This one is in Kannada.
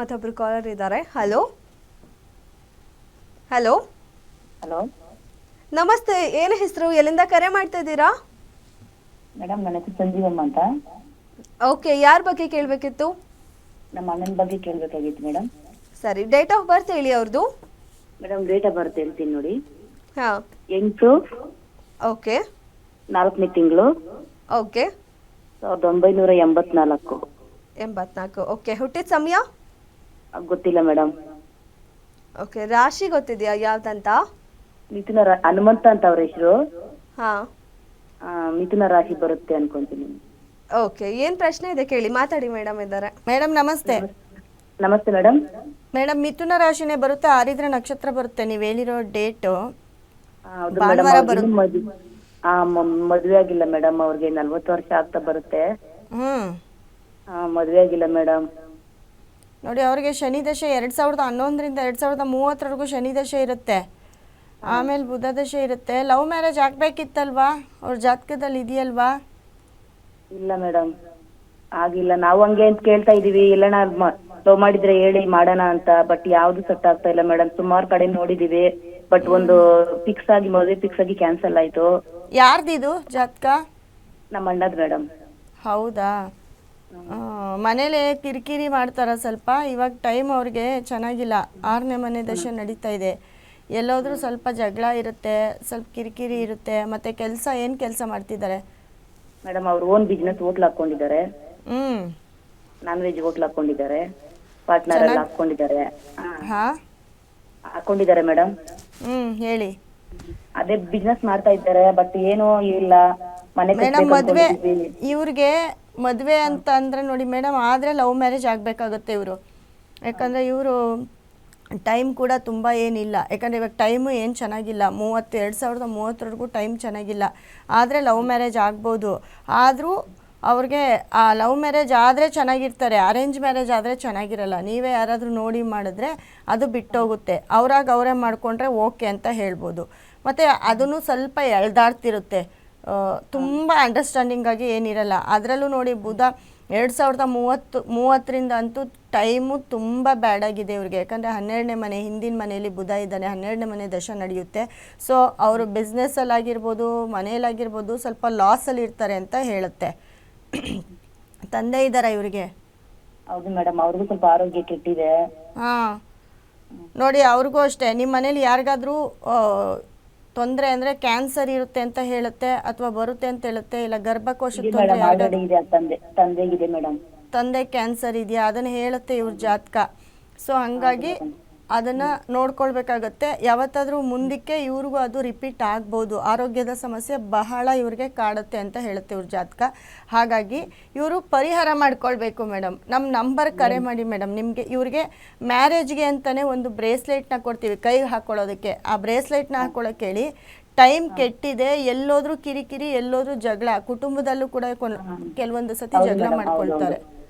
ಮತ್ತೊಬ್ರು ಕಾಲರ್ ಇದ್ದಾರೆ. ಹಲೋ ಹಲೋ ಹಲೋ ನಮಸ್ತೆ ಏನು ಹೆಸರು? ಎಲ್ಲಿಂದ ಕರೆ ಮಾಡ್ತಾ ಇದ್ದೀರಾ? ಮೇಡಮ್ ನನ್ನ ಹೆಸರು ಸಂಜೀವಮ್ಮ ಅಂತ. ಓಕೆ ಯಾರ ಬಗ್ಗೆ ಕೇಳಬೇಕಿತ್ತು? ನಮ್ಮ ಅಣ್ಣನ ಬಗ್ಗೆ ಕೇಳಬೇಕಾಗಿತ್ತು ಮೇಡಮ್ ಸರಿ ಡೇಟ್ ಆಫ್ ಬರ್ತ್ ಹೇಳಿ ಅವ್ರದ್ದು ಮೇಡಮ್ ಡೇಟ್ ಆಫ್ ಬರ್ತ್ ಹೇಳ್ತೀನಿ ನೋಡಿ. ಹಾಂ. ಎಂಟು ಓಕೆ ನಾಲ್ಕನೇ ತಿಂಗಳು. ಓಕೆ ಸಾವಿರದ ಒಂಬೈನೂರ ಎಂಬತ್ನಾಲ್ಕು. ಎಂಬತ್ನಾಲ್ಕು. ಓಕೆ ಹುಟ್ಟಿದ ಸಮಯ? ಗೊತ್ತಿಲ್ಲ ಮೇಡಮ್. ಓಕೆ ರಾಶಿ ಗೊತ್ತಿದ್ಯಾ ಯಾವ್ದಂತ? ಮಿಥುನ ರಾ ಹನುಮಂತ ಅಂತ ಅವ್ರ ಹೆಸರು. ಹಾ. ಮಿಥುನ ರಾಶಿ ಬರುತ್ತೆ ಅನ್ಕೊಂತೀನಿ. ಓಕೆ ಏನ್ ಪ್ರಶ್ನೆ ಇದೆ ಕೇಳಿ ಮಾತಾಡಿ ಮೇಡಮ್ ಇದ್ದಾರೆ ಮೇಡಮ್ ನಮಸ್ತೆ. ನಮಸ್ತೆ. ಮೇಡಮ್. ಮೇಡಮ್ ಮಿಥುನ ರಾಶಿನೇ ಬರುತ್ತೆ ಆರಿದ್ರ ನಕ್ಷತ್ರ ಬರುತ್ತೆ ನೀವು ಹೇಳಿರೋ ಡೇಟ್. ಹೌದು ಭಾನುವಾರ ಆ ಮದುವೆ ಮದ್ವೆ ಆಗಿಲ್ಲ ಮೇಡಮ್ ಅವ್ರಿಗೆ ನಲ್ವತ್ತು ವರ್ಷ ಆಗ್ತಾ ಬರುತ್ತೆ. ಹ್ಞೂ ಆ, ಮದುವೆ ಆಗಿಲ್ಲ ಮೇಡಮ್. ನೋಡಿ ಅವರಿಗೆ ಶನಿ ದಶೆ ಎರಡು ಸಾವಿರದ ಹನ್ನೊಂದರಿಂದ ಎರಡು ಸಾವಿರದ ಮೂವತ್ತರವರೆಗೂ ಶನಿ ದಶೆ ಇರುತ್ತೆ. ಆಮೇಲೆ ಬುಧ ದಶೆ ಇರುತ್ತೆ. ಲವ್ ಮ್ಯಾರೇಜ್ ಆಗಬೇಕಿತ್ತಲ್ವಾ? ಅವ್ರ ಜಾತಕದಲ್ಲಿ ಇದೆಯಲ್ವಾ? ಇಲ್ಲ ಮೇಡಮ್. ಆಗಿಲ್ಲ. ನಾವು ಹಂಗೆ ಅಂತ ಕೇಳ್ತಾ ಇದೀವಿ. ಎಲ್ಲಣ ಲವ್ ಮಾಡಿದ್ರೆ ಹೇಳಿ ಮಾಡೋಣ ಅಂತ ಬಟ್ ಯಾವ್ದು ಸೆಟ್ ಆಗ್ತಾ ಇಲ್ಲ ಮೇಡಮ್. ಸುಮಾರು ಕಡೆ ನೋಡಿದೀವಿ ಬಟ್ ಒಂದು ಫಿಕ್ಸ್ ಆಗಿ ಮದುವೆ ಫಿಕ್ಸ್ ಆಗಿ ಕ್ಯಾನ್ಸಲ್ ಆಯ್ತು. ಯಾರ್ದಿದು ಜಾತಕ? ನಮ್ಮ ಅಣ್ಣದ್ ಮೇಡಮ್. ಹೌದಾ? ಮನೇಲೆ ಕಿರಿಕಿರಿ ಮಾಡ್ತಾರ ಸ್ವಲ್ಪ? ಇವಾಗ ಟೈಮ್ ಅವ್ರಿಗೆ ಚೆನ್ನಾಗಿಲ್ಲ. ಆರನೇ ಮನೆ ದಶೆ ನಡೀತಾ ಇದೆ. ಎಲ್ಲೋದ್ರೂ ಸ್ವಲ್ಪ ಜಗಳ ಇರುತ್ತೆ ಸ್ವಲ್ಪ ಕಿರಿಕಿರಿ ಇರುತ್ತೆ ಮತ್ತೆ ಕೆಲಸ ಏನು ಕೆಲಸ ಮಾಡ್ತಿದ್ದಾರೆ? ಮೇಡಮ್ ಅವ್ರ ಓನ್ ಬಿಸ್ನೆಸ್ ಹೋಟ್ಲ್ ಹಾಕೊಂಡಿದ್ದಾರೆ ಹ್ಮ್. ನಾನ್ ವೆಜ್ ಹೋಟ್ಲ್ ಹಾಕೊಂಡಿದ್ದಾರೆ ಪಾರ್ಟ್ನರ್ ಎಲ್ಲ ಹಾಕೊಂಡಿದ್ದಾರೆ ಹಾ, ಹಾಕೊಂಡಿದ್ದಾರೆ ಮೇಡಮ್. ಹ್ಮ್ ಹೇಳಿ. ಅದೇ ಬಿಸ್ನೆಸ್ ಮಾಡ್ತಾ ಇದ್ದಾರೆ ಬಟ್ ಏನೂ ಇಲ್ಲ. ಮನೆ ಮೇಡಮ್ ಮದ್ವೆ ಇವ್ರಿಗೆ ಮದುವೆ ಅಂತ ಅಂದರೆ ನೋಡಿ ಮೇಡಮ್, ಆದರೆ ಲವ್ ಮ್ಯಾರೇಜ್ ಆಗಬೇಕಾಗುತ್ತೆ ಇವರು. ಯಾಕಂದರೆ ಇವರು ಟೈಮ್ ಕೂಡ ತುಂಬ ಏನಿಲ್ಲ. ಯಾಕಂದರೆ ಇವಾಗ ಟೈಮು ಏನು ಚೆನ್ನಾಗಿಲ್ಲ. ಮೂವತ್ತು, ಎರಡು ಸಾವಿರದ ಮೂವತ್ತರವರೆಗೂ ಟೈಮ್ ಚೆನ್ನಾಗಿಲ್ಲ. ಆದರೆ ಲವ್ ಮ್ಯಾರೇಜ್ ಆಗ್ಬೋದು. ಆದರೂ ಅವ್ರಿಗೆ ಆ ಲವ್ ಮ್ಯಾರೇಜ್ ಆದರೆ ಚೆನ್ನಾಗಿರ್ತಾರೆ ಅರೇಂಜ್ ಮ್ಯಾರೇಜ್ ಆದರೆ ಚೆನ್ನಾಗಿರಲ್ಲ. ನೀವೇ ಯಾರಾದರೂ ನೋಡಿ ಮಾಡಿದ್ರೆ ಅದು ಬಿಟ್ಟೋಗುತ್ತೆ. ಅವರಾಗ ಅವರೇ ಮಾಡಿಕೊಂಡ್ರೆ ಓಕೆ ಅಂತ ಹೇಳ್ಬೋದು. ಮತ್ತು ಅದನ್ನು ಸ್ವಲ್ಪ ಎಳ್ದಾಡ್ತಿರುತ್ತೆ. ತುಂಬ ಅಂಡರ್ಸ್ಟ್ಯಾಂಡಿಂಗ್ ಆಗಿ ಏನಿರಲ್ಲ. ಅದರಲ್ಲೂ ನೋಡಿ ಬುಧ ಎರಡು ಸಾವಿರದ ಮೂವತ್ತು ಮೂವತ್ತರಿಂದ ಅಂತೂ ಟೈಮು ತುಂಬ ಬ್ಯಾಡ್ ಆಗಿದೆ ಇವ್ರಿಗೆ. ಯಾಕಂದರೆ ಹನ್ನೆರಡನೇ ಮನೆ ಹಿಂದಿನ ಮನೆಯಲ್ಲಿ ಬುಧ ಇದ್ದಾನೆ ಹನ್ನೆರಡನೇ ಮನೆ ದಶ ನಡೆಯುತ್ತೆ. ಸೊ ಅವರು ಬಿಸ್ನೆಸ್ಸಲ್ಲಾಗಿರ್ಬೋದು ಮನೆಯಲ್ಲಾಗಿರ್ಬೋದು ಸ್ವಲ್ಪ ಲಾಸಲ್ಲಿ ಇರ್ತಾರೆ ಅಂತ ಹೇಳುತ್ತೆ. ತಂದೆ ಇದ್ದಾರಾ ಇವರಿಗೆ? ಹೌದು ಮೇಡಮ್ ಅವ್ರಿಗೂ ಸ್ವಲ್ಪ ಆರೋಗ್ಯ ಕೆಟ್ಟಿದೆ. ಹಾಂ. ನೋಡಿ ಅವ್ರಿಗೂ ಅಷ್ಟೇ. ನಿಮ್ಮ ಮನೇಲಿ ಯಾರಿಗಾದ್ರೂ ತೊಂದರೆ ಅಂದ್ರೆ ಕ್ಯಾನ್ಸರ್ ಇರುತ್ತೆ ಅಂತ ಹೇಳುತ್ತೆ ಅಥವಾ ಬರುತ್ತೆ ಅಂತ ಹೇಳುತ್ತೆ ಇಲ್ಲ ಗರ್ಭಕೋಶ ತೊಂದರೆ ಮೇಡಮ್ ಆಲ್ರೆಡಿ ಇದೆ ತಂದೆ ತಂದೆಗಿದೆ ಮೇಡಮ್. ತಂದೆ ಕ್ಯಾನ್ಸರ್ ಇದೆಯಾ? ಅದನ್ನ ಹೇಳುತ್ತೆ ಇವ್ರ ಜಾತಕ. ಸೊ ಹಾಗಾಗಿ ಅದನ್ನು ನೋಡ್ಕೊಳ್ಬೇಕಾಗತ್ತೆ. ಯಾವತ್ತಾದರೂ ಮುಂದಕ್ಕೆ ಇವ್ರಿಗೂ ಅದು ರಿಪೀಟ್ ಆಗ್ಬೋದು. ಆರೋಗ್ಯದ ಸಮಸ್ಯೆ ಬಹಳ ಇವ್ರಿಗೆ ಕಾಡುತ್ತೆ ಅಂತ ಹೇಳುತ್ತೆ ಇವ್ರ ಜಾತಕ. ಹಾಗಾಗಿ ಇವರು ಪರಿಹಾರ ಮಾಡ್ಕೊಳ್ಬೇಕು ಮೇಡಮ್ ನಮ್ಮ ನಂಬರ್ ಕರೆ ಮಾಡಿ ಮೇಡಮ್ ನಿಮಗೆ ಇವ್ರಿಗೆ ಮ್ಯಾರೇಜ್ಗೆ ಅಂತಲೇ ಒಂದು ಬ್ರೇಸ್ಲೆಟ್ನ ಕೊಡ್ತೀವಿ ಕೈಗೆ ಹಾಕೊಳ್ಳೋದಕ್ಕೆ. ಆ ಬ್ರೇಸ್ಲೆಟ್ನ ಹಾಕೊಳ್ಳೋಕೆ ಹೇಳಿ ಟೈಮ್ ಕೆಟ್ಟಿದೆ ಎಲ್ಲೋದ್ರೂ ಕಿರಿಕಿರಿ ಎಲ್ಲೋದ್ರೂ ಜಗಳ ಕುಟುಂಬದಲ್ಲೂ ಕೂಡ ಕೆಲವೊಂದು ಸತಿ ಜಗಳ ಮಾಡ್ಕೊಳ್ತಾರೆ.